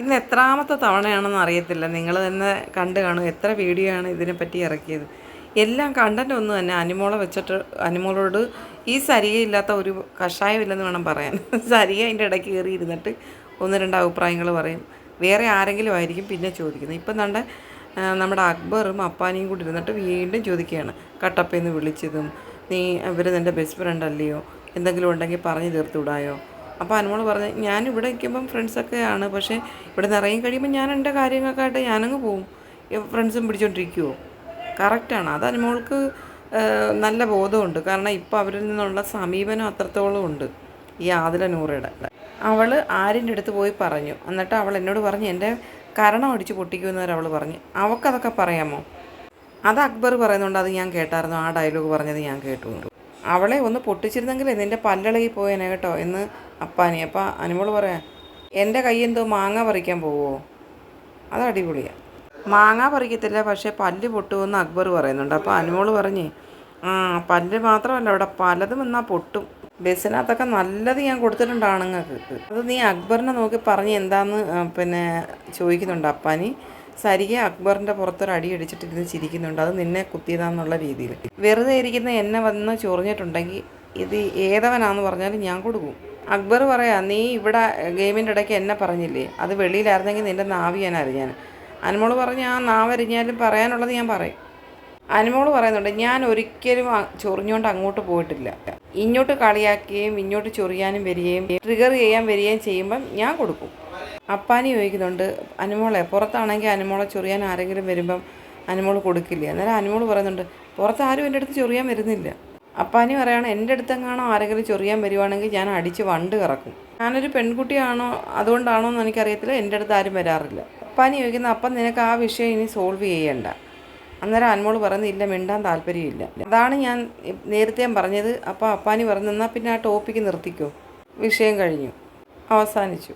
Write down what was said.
ഇന്ന് എത്രാമത്തെ തവണയാണെന്ന് അറിയത്തില്ല. നിങ്ങൾ തന്നെ കണ്ട് കാണും എത്ര വീഡിയോ ആണ് ഇതിനെപ്പറ്റി ഇറക്കിയത്. എല്ലാം കണ്ടന്റ് ഒന്നും തന്നെ അനിമോളെ വെച്ചിട്ട് അനിമോളോട് ഈ സരികയില്ലാത്ത ഒരു കഷായമില്ലെന്ന് വേണം പറയാൻ. സരിക അതിന്റെ ഇടയ്ക്ക് കയറി ഇരുന്നിട്ട് ഒന്ന് രണ്ട് അഭിപ്രായങ്ങൾ പറയും. വേറെ ആരെങ്കിലും ആയിരിക്കും പിന്നെ ചോദിക്കുന്നത്. ഇപ്പം നമ്മുടെ നമ്മുടെ അക്ബറും അപ്പാനിയും കൂടി ഇരുന്നിട്ട് വീണ്ടും ചോദിക്കുകയാണ്. കട്ടപ്പയെന്ന് വിളിച്ചതും നീ ഇവർ നിന്റെ ബെസ്റ്റ് ഫ്രണ്ട് അല്ലയോ? എന്തെങ്കിലും ഉണ്ടെങ്കിൽ പറഞ്ഞു തീർത്തുവിടായോ? അപ്പോൾ അനുമോൾ പറഞ്ഞു ഞാൻ ഇവിടെ നിൽക്കുമ്പം ഫ്രണ്ട്സൊക്കെയാണ് പക്ഷേ ഇവിടെ നിന്ന് ഇറങ്ങി കഴിയുമ്പോൾ ഞാൻ എന്റെ കാര്യങ്ങൾക്കായിട്ട് ഞാനങ്ങ് പോവും. ഫ്രണ്ട്സും പിടിച്ചോണ്ടിരിക്കുമോ കറക്റ്റാണ് അത് അനുമോൾക്ക് നല്ല ബോധമുണ്ട്. കാരണം ഇപ്പോൾ അവരിൽ നിന്നുള്ള സമീപനം അത്രത്തോളം ഉണ്ട് ഈ ആദില നൂറയുടെ. അവൾ ആരിന്റെ അടുത്ത് പോയി പറഞ്ഞു. എന്നിട്ട് അവൾ എന്നോട് പറഞ്ഞു എന്റെ കരണം അടിച്ച് പൊട്ടിക്കുമെന്ന് വരെ അവൾ പറഞ്ഞു. അവൾക്കതൊക്കെ പറയാമോ? അത് അക്ബർ പറയുന്നുണ്ട് അത് ഞാൻ കേട്ടായിരുന്നു. ആ ഡയലോഗ് പറഞ്ഞത് ഞാൻ കേട്ടുകൊണ്ട് അവളെ ഒന്ന് പൊട്ടിച്ചിരുന്നെങ്കിലേ നിന്റെ പല്ലളകി പോയേനെ കേട്ടോ എന്ന് അപ്പാനി. അപ്പം അനുമോൾ പറയാം എന്റെ കൈ എന്തോ മാങ്ങ പറിക്കാൻ പോവോ? അത് അടിപൊളിയാണ് മാങ്ങ പറിക്കത്തില്ല പക്ഷേ പല്ല് പൊട്ടുമെന്ന് അക്ബർ പറയുന്നുണ്ട്. അപ്പോൾ അനുമോൾ പറഞ്ഞേ ആ പല്ല് മാത്രമല്ല അവിടെ പലതും എന്നാൽ പൊട്ടും. ബസ്സിനകത്തൊക്കെ നല്ലത് ഞാൻ കൊടുത്തിട്ടുണ്ട് ആണുങ്ങൾക്ക്. അത് നീ അക്ബറിനെ നോക്കി പറഞ്ഞ് എന്താന്ന് പിന്നെ ചോദിക്കുന്നുണ്ട് അപ്പാനി. സരിക അക്ബറിന്റെ പുറത്തൊരു അടി അടിച്ചിട്ടിരുന്ന് ചിരിക്കുന്നുണ്ട്. അത് നിന്നെ കുത്തിയതാന്നുള്ള രീതിയിൽ. വെറുതെ ഇരിക്കുന്ന എന്നെ വന്ന് ചൊറിഞ്ഞിട്ടുണ്ടെങ്കിൽ ഇത് ഏതവനാന്ന് പറഞ്ഞാലും ഞാൻ കൊടുക്കും. അക്ബർ പറയാ നീ ഇവിടെ ഗെയിമിന്റെ ഇടയ്ക്ക് എന്നെ പറഞ്ഞില്ലേ? അത് വെളിയിലായിരുന്നെങ്കിൽ നിന്റെ നാവ് ഞാൻ അറിഞ്ഞാൻ അനുമോൾ പറഞ്ഞ് ആ നാവ് അരിഞ്ഞാലും പറയാനുള്ളത് ഞാൻ പറയും. അനുമോൾ പറയുന്നുണ്ട് ഞാൻ ഒരിക്കലും ചൊറിഞ്ഞുകൊണ്ട് അങ്ങോട്ട് പോയിട്ടില്ല. ഇങ്ങോട്ട് കളിയാക്കുകയും ഇങ്ങോട്ട് ചൊറിയാനും വരികയും ട്രിഗർ ചെയ്യാൻ വരികയും ചെയ്യുമ്പം ഞാൻ കൊടുക്കും. അപ്പാനി ചോദിക്കുന്നുണ്ട് അനുമോളെ പുറത്താണെങ്കിൽ അനുമോളെ ചൊറിയാൻ ആരെങ്കിലും വരുമ്പം അനുമോൾ കൊടുക്കില്ല? അന്നേരം അനുമോൾ പറയുന്നുണ്ട് പുറത്ത് ആരും എന്റെ അടുത്ത് ചൊറിയാൻ വരുന്നില്ല. അപ്പാനി പറയാണ് എന്റെ അടുത്തെങ്ങാണോ ആരെങ്കിലും ചൊറിയാൻ വരുവാണെങ്കിൽ ഞാൻ അടിച്ച് വണ്ട് കറക്കും. ഞാനൊരു പെൺകുട്ടിയാണോ അതുകൊണ്ടാണോ എന്ന് എനിക്കറിയത്തില്ല എന്റെ അടുത്ത് ആരും വരാറില്ല. അപ്പാനി ചോദിക്കുന്ന അപ്പം നിനക്ക് ആ വിഷയം ഇനി സോൾവ് ചെയ്യേണ്ട? അന്നേരം അൻമോൾ പറയുന്നില്ല മിണ്ടാൻ താല്പര്യമില്ല. അതാണ് ഞാൻ നേരത്തെ പറഞ്ഞത്. അപ്പോൾ അപ്പാനി പറഞ്ഞു എന്നാൽ പിന്നെ ആ ടോപ്പിക്ക് നിർത്തിക്കോ. വിഷയം കഴിഞ്ഞു. അവസാനിച്ചു.